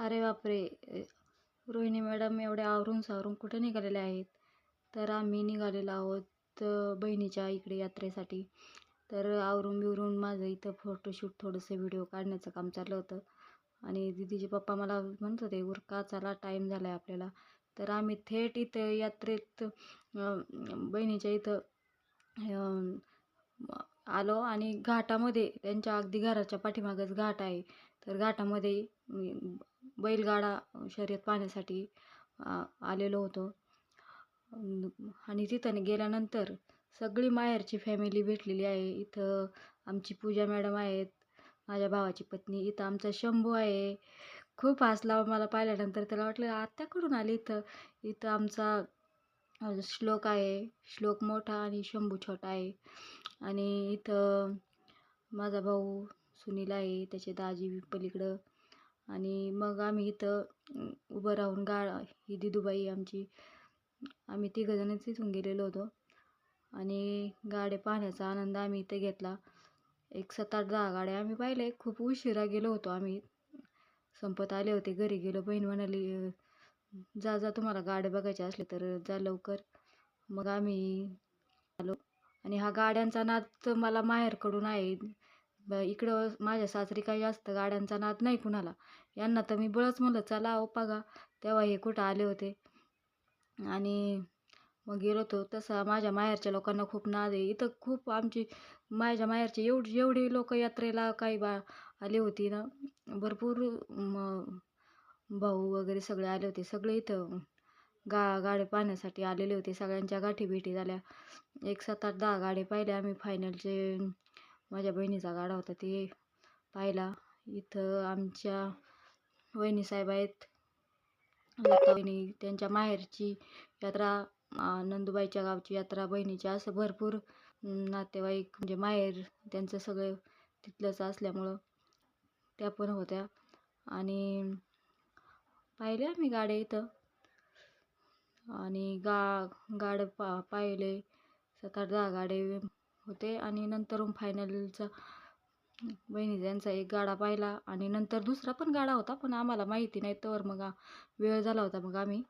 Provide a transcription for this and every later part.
अरे बापरे. रोहिणी मॅडम एवढ्या आवरून सावरून कुठे निघालेले आहेत? तर आम्ही निघालेलो आहोत बहिणीच्या इकडे यात्रेसाठी. तर आवरून बिवरून माझं इथं फोटोशूट थोडंसं व्हिडिओ काढण्याचं काम चाललं होतं. आणि दीदीचे पप्पा मला म्हणत होते उरका चला? टाईम झाला आहे आपल्याला. तर आम्ही थेट इथं यात्रेत बहिणीच्या इथं आलो. आणि घाटामध्ये त्यांच्या अगदी घराच्या पाठीमागच घाट आहे. तर घाटामध्ये बैलगाडा शर्यत पाहण्यासाठी आलेलो होतो. आणि तिथं गेल्यानंतर सगळी माहेरची फॅमिली भेटलेली आहे. इथं आमची पूजा मॅडम आहेत माझ्या भावाची पत्नी इथं आमचा शंभू आहे. खूप हसला मला पाहिल्यानंतर. त्याला वाटलं आत्याकडून आली इथं? इथं आमचा श्लोक आहे. श्लोक मोठा आणि शंभू छोटा आहे. आणि इथं माझा भाऊ सुनील आहे त्याचे दाजी पलीकडं. आणि मग आम्ही इथं उभं राहून गा ही दिदूबाई आमची आम्ही तिघंजणच इथून गेलेलो होतो. आणि गाड्या पाहण्याचा आनंद आम्ही इथे घेतला. एक सात आठ दहा गाड्या आम्ही पाहिले खूप उशिरा गेलो होतो आम्ही. संपत आले होते. घरी गेलो. बहीण म्हणाली जा जा तुम्हाला गाड्या बघायच्या असले तर जा लवकर. मग आम्ही आलो. आणि हा गाड्यांचा नाद मला माहेरकडून आहे. ब- इकडं माझ्या सासरी काही जास्त गाड्यांचा नाद नाही कुणाला. यांना तर मी बळच म्हणलं चला ओ बघा तेव्हा हे कुठं आले होते. आणि मग गेलो होतो. तसा माझ्या माहेरच्या लोकांना खूप नाद आहे. इथं खूप आमची माझ्या माहेरचे एवढी एवढी लोक यात्रेला काही बा आली होती ना. भरपूर म भाऊ वगैरे सगळे आले होते. सगळे इथं गा गाडे पाहण्यासाठी आलेले होते. सगळ्यांच्या गाठी भेटी झाल्या. एक सात आठ दहा गाडे पाहिले आम्ही फायनलचे माझ्या बहिणीचा गाडा होता ते पाहिला. इथं आमच्या वहिनी साहेब आहेत. लता वहिनी त्यांच्या माहेरची यात्रा नंदूबाईच्या नंदुबाईच्या गावची यात्रा बहिणीची असं भरपूर नातेवाईक म्हणजे माहेर त्यांचं सगळं तिथलंच असल्यामुळं त्या पण होत्या. आणि पाहिले आम्ही गाड्या इथं. आणि गा गाड्या पा पाहिले. सात आठ दहा गाडे होते. आणि नंतर फायनलचा बहिणी त्यांचा एक गाडा पाहिला आणि नंतर दुसरा पण गाडा होता पण आम्हाला माहिती नाही. तर मग वेळ झाला होता मग आम्ही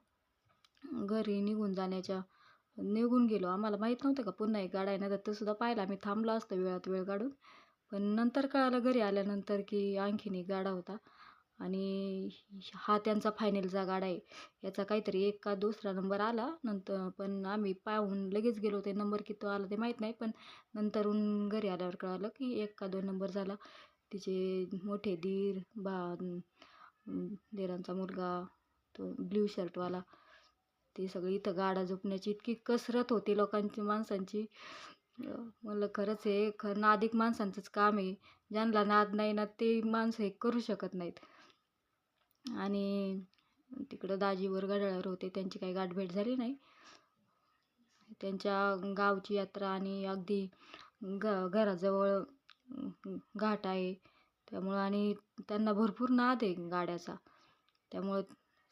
घरी निघून जाण्याच्या निघून गेलो. आम्हाला माहीत नव्हतं का पुन्हा एक गाडा आहे ना तर तो सुद्धा पाहिला आम्ही थांबलो असतो वेळात वेळ काढून. पण नंतर कळालं घरी आल्यानंतर की आणखीन एक गाडा होता. आणि हा त्यांचा फायनलचा गाडा आहे. याचा काहीतरी एक का दुसरा नंबर आला नंतर पण आम्ही पाहून लगेच गेलो. होते नंबर किती आला ते माहीत नाही पण नंतरून घरी आल्यावर कळालं की एक का दोन नंबर झाला. तिचे मोठे दीर बा देरांचा मुलगा तो ब्ल्यू शर्टवाला ते सगळी इथं गाडा झोपण्याची इतकी कसरत होती लोकांची माणसांची. मला खरंच हे ख नादिक माणसांचंच काम आहे. ज्यांना नाद नाही ना ते माणसं हे करू शकत नाहीत. आणि तिकडं दाजीवर गडाळ्यावर होते त्यांची काही गाठभेट झाली नाही. त्यांच्या गावची यात्रा आणि अगदी ग घराजवळ घाट आहे. त्यामुळं आणि त्यांना भरपूर नाद आहे गाड्याचा. त्यामुळं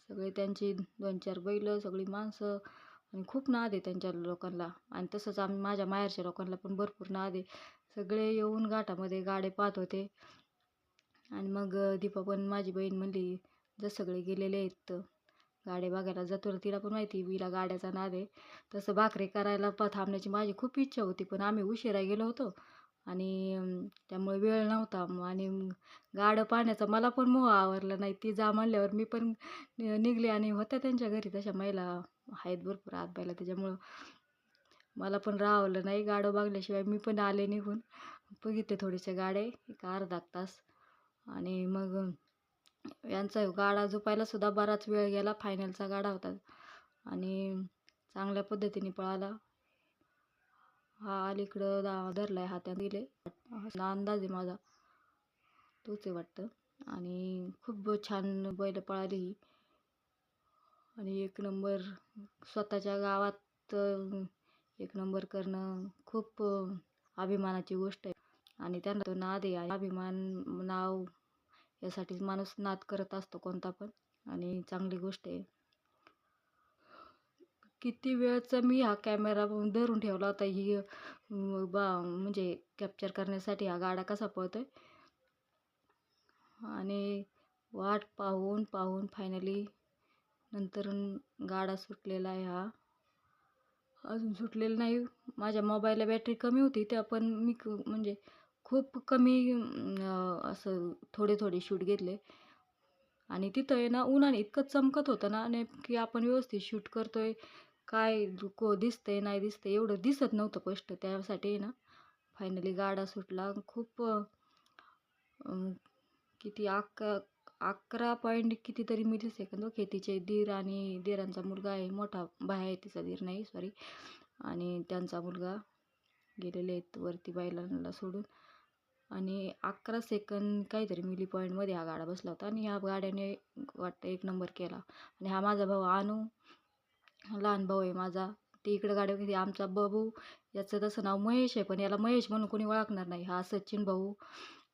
सगळे त्यांची दोन चार बैलं सगळी माणसं आणि खूप नाद आहे त्यांच्या लोकांना. आणि तसंच आम्ही माझ्या माहेरच्या लोकांना पण भरपूर नाद आहे. सगळे येऊन घाटामध्ये गाडे पाहत होते. आणि मग दीपा पण माझी बहीण म्हणली जर सगळे गेलेले आहेत तर. गाड्या बघायला जातो तिला पण माहिती विला गाड्याचा नाद आहे. तसं भाकरी करायला प थांबण्याची माझी खूप इच्छा होती पण आम्ही उशिरा गेलो होतो. आणि त्यामुळे वेळ नव्हता. आणि गाडं पाहण्याचा मला पण मोह आवरला नाही. ती जा म्हणल्यावर मी पण नि- निघले आणि होत्या त्यांच्या घरी. तशा महिला आहेत भरपूर आतबायला त्याच्यामुळं मला पण राहावलं नाही गाडं बघल्याशिवाय. मी पण आले निघून. बघितले थोडेसे गाडे एक अर्धा तास. आणि मग यांचा गाडा झोपायला सुद्धा बराच वेळ गेला फायनलचा गाडा होता. आणि चांगल्या पद्धतीने पळाला. हा अलीकडं दा धरलाय हातात दिले. गेले अंदाज आहे माझा. तोच आहे वाटतं. आणि खूप छान बैल पळाली ही. आणि एक नंबर स्वतःच्या गावात एक नंबर करणं खूप अभिमानाची गोष्ट आहे. आणि त्यांना तो नाद आहे. अभिमान नाव यासाठीच माणूस नाद करत असतो कोणता पण. आणि चांगली गोष्ट आहे. किती वेळचा मी हा कॅमेरा धरून ठेवला होता ही बा म्हणजे कॅप्चर करण्यासाठी हा गाडा कसा पळतोय. आणि वाट पाहून पाहून फायनली नंतर गाडा सुटलेला आहे हा. अजून सुटलेला नाही. माझ्या मोबाईलला बॅटरी कमी होती त्या पण मी क म्हणजे खूप कमी असं थोडे थोडे शूट घेतले. आणि तिथं आहे ना उन्हाने इतकं चमकत होतं ना आणि की आपण व्यवस्थित शूट करतो आहे काय को दिसतंय नाही दिसतंय एवढं दिसत नव्हतं स्पष्ट त्यासाठी आहे ना. फायनली गाडा सुटला. खूप किती अकरा अकरा पॉईंट कितीतरी मिली सेकंद ओके तिचे दीर आणि दीरांचा मुलगा आहे. मोठा भाई आहे तिचा दीर नाही सॉरी आणि त्यांचा मुलगा गेलेले आहेत वरती बैलांना सोडून. आणि अकरा सेकंद काहीतरी मिली पॉईंटमध्ये हा गाडा बसला होता आणि ह्या गाड्याने वाटतं एक नंबर केला. आणि हा माझा भाऊ आणू लहान भाऊ आहे माझा. ते इकडं गाड्या घेते आमचा बबू याचं तसं नाव महेश आहे पण याला महेश म्हणून कोणी ओळखणार नाही. हा सचिन भाऊ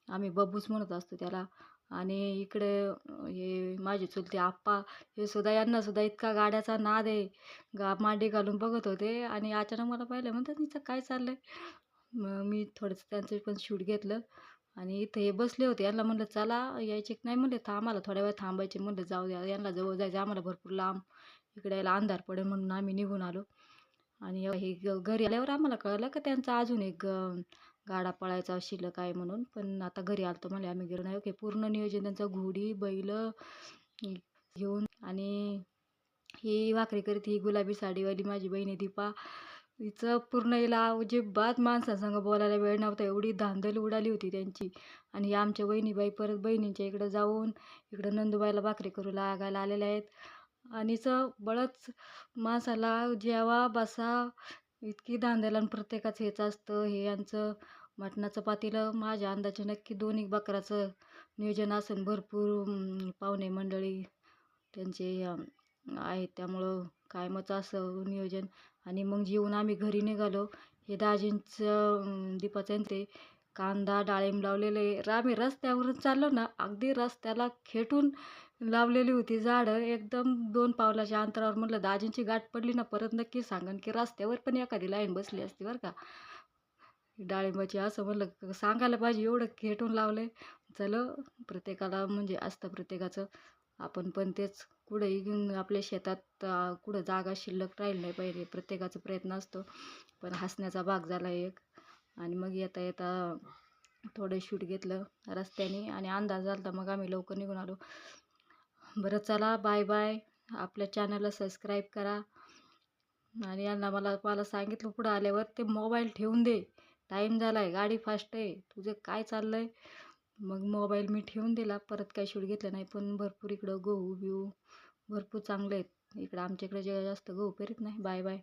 आम्ही बबूच म्हणत असतो त्याला. आणि इकडे हे माझे चुलते आप्पा हे सुद्धा यांना सुद्धा इतका गाड्याचा नाद आहे. गा मांडी घालून बघत होते आणि अचानक मला पाहिलं म्हणतात तिचं काय चाललं आहे मग मी थोडंसं त्यांचं पण शूट घेतलं. आणि इथं हे बसले होते. यांना म्हणलं चला यायचे नाही? म्हणले था थोड्या वेळ थांबायचे. म्हणलं जाऊ द्या यांना जवळ जायचं आम्हाला भरपूर लांब इकडे यायला अंधार पडेल म्हणून आम्ही निघून आलो. आणि हे ग- घरी आल्यावर आम्हाला कळलं का त्यांचा अजून एक गाडा पळायचा शिल्लक आहे म्हणून. पण आता घरी आलतो म्हणले आम्ही गेलो नाही. ओके पूर्ण नियोजन त्यांचं घोडी बैल घेऊन. आणि ही भाकरी करत ही गुलाबी साडीवाली माझी बहिणी दीपा. हिचं पूर्ण हिला अजिबात माणसासंग बोलायला वेळ नव्हता एवढी धांदल उडाली होती त्यांची. आणि आमच्या वहिनीबाई परत बहिणींच्या इकडं जाऊन इकडं नंदूबाईला भाकरी करू लागायला आलेल्या आहेत. आणि च बळच माणसाला जेवा बसा इतकी धांदल आणि प्रत्येकाचं हेच असतं. हे यांचं मटणाचं पातेलं माझ्या अंदाजे नक्की दोन एक बकराचं नियोजन असेल भरपूर पाहुणे मंडळी त्यांचे आहेत. त्यामुळं कायमचं असं नियोजन. आणि मग जेवून आम्ही घरी निघालो. हे दाजींचं दीपाचं ते कांदा डाळिंब लावलेले. रा- आम्ही रस्त्यावरून चाललो ना अगदी रस्त्याला खेटून लावलेली होती झाडं. एकदम दोन पावलाच्या अंतरावर म्हटलं दाजींची गाठ पडली ना परत नक्की सांगन की रस्त्यावर पण एखादी लाईन बसली असती बरं का. डाळिंबाची असं म्हणलं सांगायला पाहिजे एवढं खेटून लावले चलं प्रत्येकाला म्हणजे असतं प्रत्येकाचं. आपण पण तेच कुठंही घेऊन आपल्या शेतात कुठं जागा शिल्लक राहील नाही पाहिजे प्रत्येकाचा प्रयत्न असतो. पण हसण्याचा भाग झाला एक. आणि मग येता येता थोडं शूट घेतलं रस्त्याने आणि अंदाज झाला मग आम्ही लवकर निघून आलो. बरं चला बाय बाय. आपल्या चॅनलला सबस्क्राईब करा. आणि यांना मला मला सांगितलं पुढं आल्यावर ते मोबाईल ठेवून दे. टाईम झाला आहे गाडी फास्ट आहे. तुझं काय चाललं आहे मग मोबाईल मी ठेवून दिला. परत काय शूट घेतलं नाही. पण भरपूर इकडं गहू बिहू भरपूर चांगले आहेत. इकडं आमच्या इकडे जे जास्त गहू पेरीत नाही. Bye bye.